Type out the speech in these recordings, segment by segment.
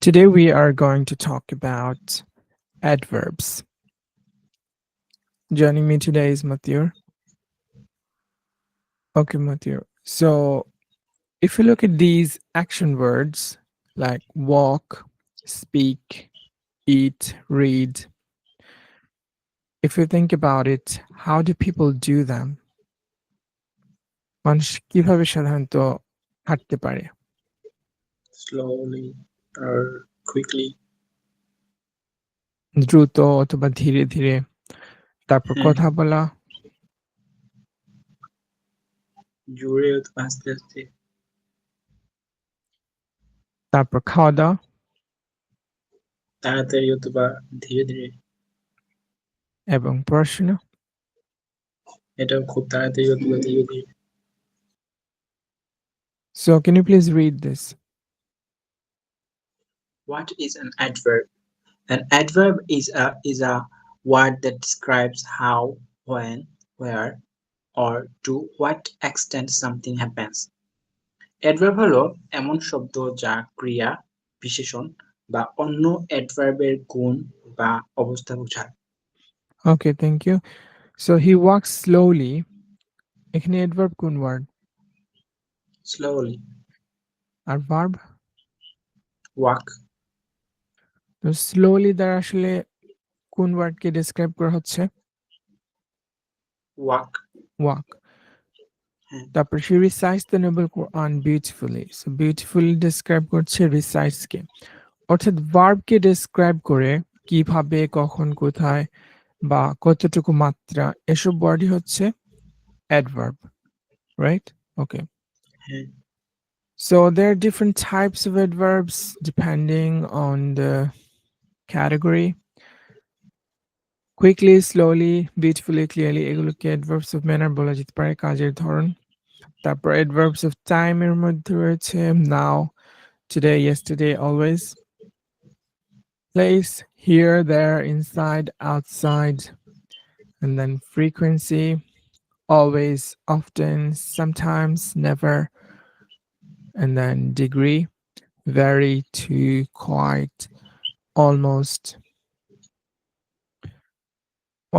Today we are going to talk about adverbs. Joining me today is Mathur. Okay, Mathur. So if you look at these action words like walk, speak, eat, read, if you think about it, how do people do them? মানুষ কিভাবে সাধারণত হাঁটতে পারে slowly or quickly. দ্রুত অথবা ধীরে ধীরে তারপর হুম। কথা বলা জোরে অথবা আস্তে আস্তে তারপর খাওয়া দাওয়া তাড়াতাড়ি অথবা ধীরে ধীরে এবং পড়াশোনা এটাও খুব তাড়াতাড়ি অথবা ধীরে ধীরে So can you please read this? What is an adverb? An adverb is a is a word that describes how, when, where, or to what extent something happens. Adverb হলো এমন শব্দ যা ক্রিয়া বিশেষণ বা অন্য অ্যাডভার্বের গুণ বা অবস্থা বোঝায় Okay, thank you. So he walks slowly. এখানে adverb কোন word? স্লোলি আর verb? ওয়াক তো স্লোলি দ্বারা আসলে কোন ওয়ার্ডকে ডেসক্রাইব করা হচ্ছে? ওয়াক হ্যাঁ। ওয়াক তারপর সে recites the noble Quran beautifully so beautifully describe করছে রিসাইটস কে। অর্থাৎ ভার্বকে ডেসক্রাইব করে কীভাবে কখন কোথায় বা কতটুকু মাত্রা এসব বডি হচ্ছে adverb right okay So there are different types of adverbs depending on the category. Quickly, slowly, beautifully, clearly এগুলোকে adverbs of manner বলা যেতে পারে কাজের ধরন তারপর adverbs of time এর মধ্যে রয়েছে now, today, yesterday, always. Place, here, there, inside, outside, and then frequency, always, often, sometimes, never, and then degree, very, to, quite, almost.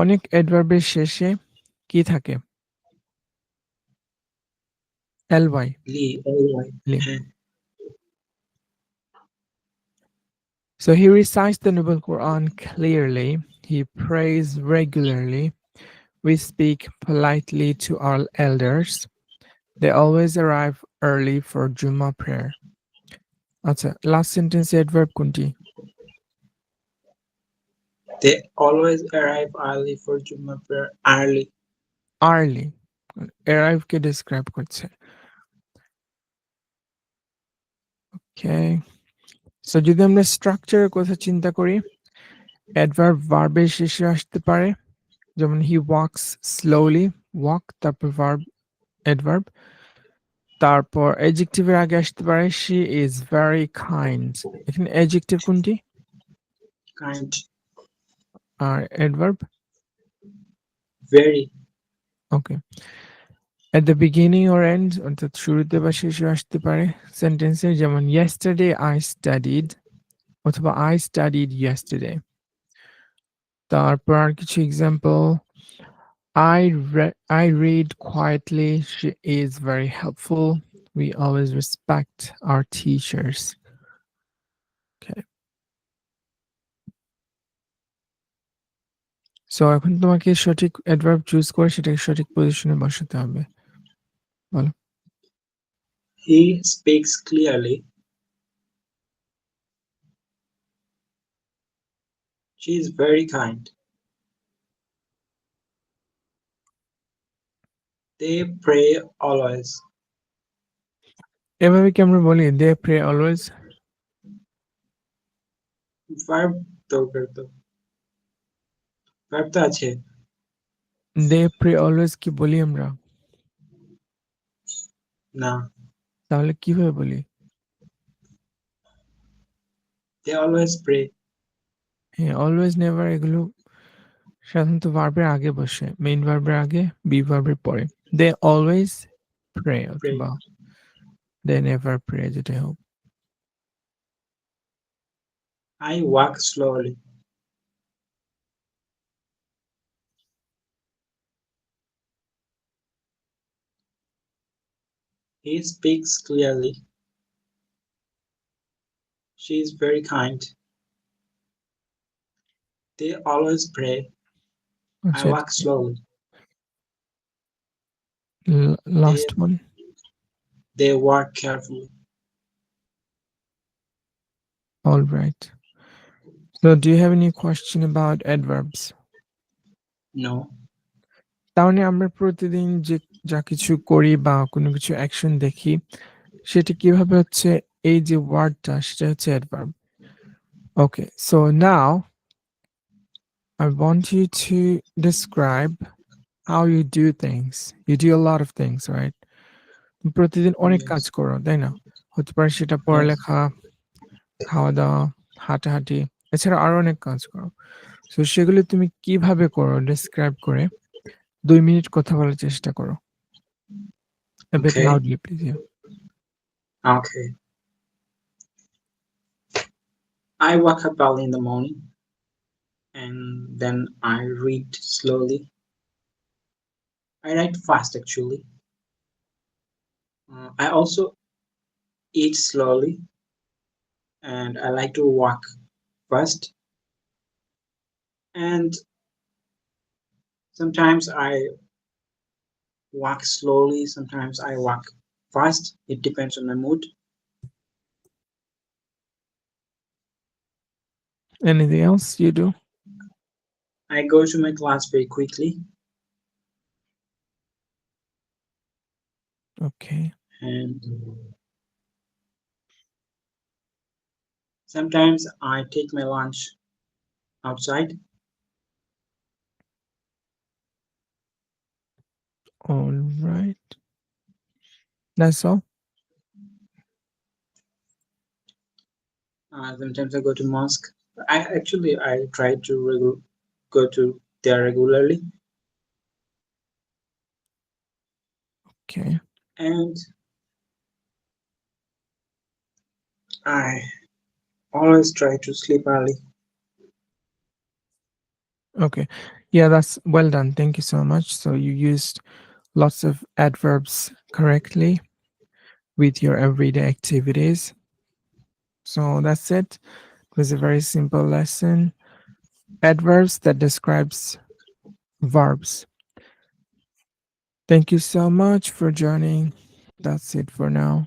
অনেক অ্যাডভার্বের শেষে কি থাকে এল ওয়াই লি ওয়াই লি। হ্যাঁ So he recites the Noble Quran clearly. He prays regularly. We speak politely to our elders. They always arrive early for Juma prayer. আচ্ছা last সেন্টেন্সে adverb কোনটি They always arrive early for Juma prayer. Early. Early arrive কে describe করছে okay so যদি আমরা স্ট্রাকচারের কথা চিন্তা করি অ্যাডভার্ব ভার্বের শেষে আসতে পারে যেমন হি ওয়াকস স্লোলি ওয়াক তারপর ভার্ব অ্যাডভার্ব তারপর অ্যাডজেক্টিভের আগে আসতে পারে শি ইজ ভেরি কাইন্ড এখানে অ্যাডজেক্টিভ কোনটি Kind. R adverb Very. Okay at the beginning or and অর্থাৎ শুরুতে বা শেষে আসতে পারে সেন্টেন্সে যেমন ইয়েস্টারডে আই স্টাডিড অথবা আই স্টাডিড ইয়েস্টারডে তারপর আর কিছু example I re- I read quietly. She is very helpful. We always respect our teachers. So এখন তোমাকে সঠিক অ্যাডভার্ব চুজ করে সেটাকে সঠিক পজিশনে বসাতে হবে He speaks clearly. She is very kind. They pray always. এভাবে কি আমরা বলি দে প্রে অলওয়েজ Verb দরকার তো তো আছে দে প্রে অলওয়েজ কি বলি আমরা? না। তাহলে কীভাবে বলি? They always pray. হ্যাঁ অলওয়েজ নেভার এগুলো সাধারণত ভার্বের আগে বসে। মেইন ভার্বের আগে বি ভার্বের পরে। দে অলওয়েজ প্রে অথবা দে নেভার প্রে যেটা হোক। I walk slowly. He speaks clearly. She is very kind. They always pray. I আচ্ছা walk slowly. Last one They walk carefully. all right so do you have any question about adverbs No. তাহলে আমরা প্রতিদিন যে যা কিছু করি বা কোনো কিছু অ্যাকশন দেখি সেটা কীভাবে হচ্ছে এই যে ওয়ার্ডটা সেটা হচ্ছে adverb okay so now I want you to describe how you do things. You do a lot of things, right? প্রতিদিন অনেক কাজ করো তাই না? হতে পারে সেটা পড়ালেখা খাওয়া দাওয়া হাঁটাহাঁটি এছাড়া আরও অনেক কাজ করো। তো সেগুলো তুমি কীভাবে করো? ডিসক্রাইব করে দুই মিনিট কথা বলার চেষ্টা করো। A bit Okay. loudly, please. Yeah. Okay. I wake up early in the morning and then I read slowly. I write fast actually. Uh, I also eat slowly and I like to walk fast. And sometimes I walk slowly, sometimes I walk fast. It depends on my mood. Anything else you do? I go to my class very quickly Okay. and sometimes I take my lunch outside. All right. That's all. Uh, sometimes I go to mosque. I actually I try to go to there regularly Okay. and I always try to sleep early. Okay. Yeah, that's well done. Thank you so much. So you used lots of adverbs correctly with your everyday activities. So that's it. It was a very simple lesson. Adverbs that describes verbs. Thank you so much for joining. That's it for now.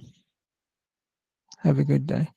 Have a good day.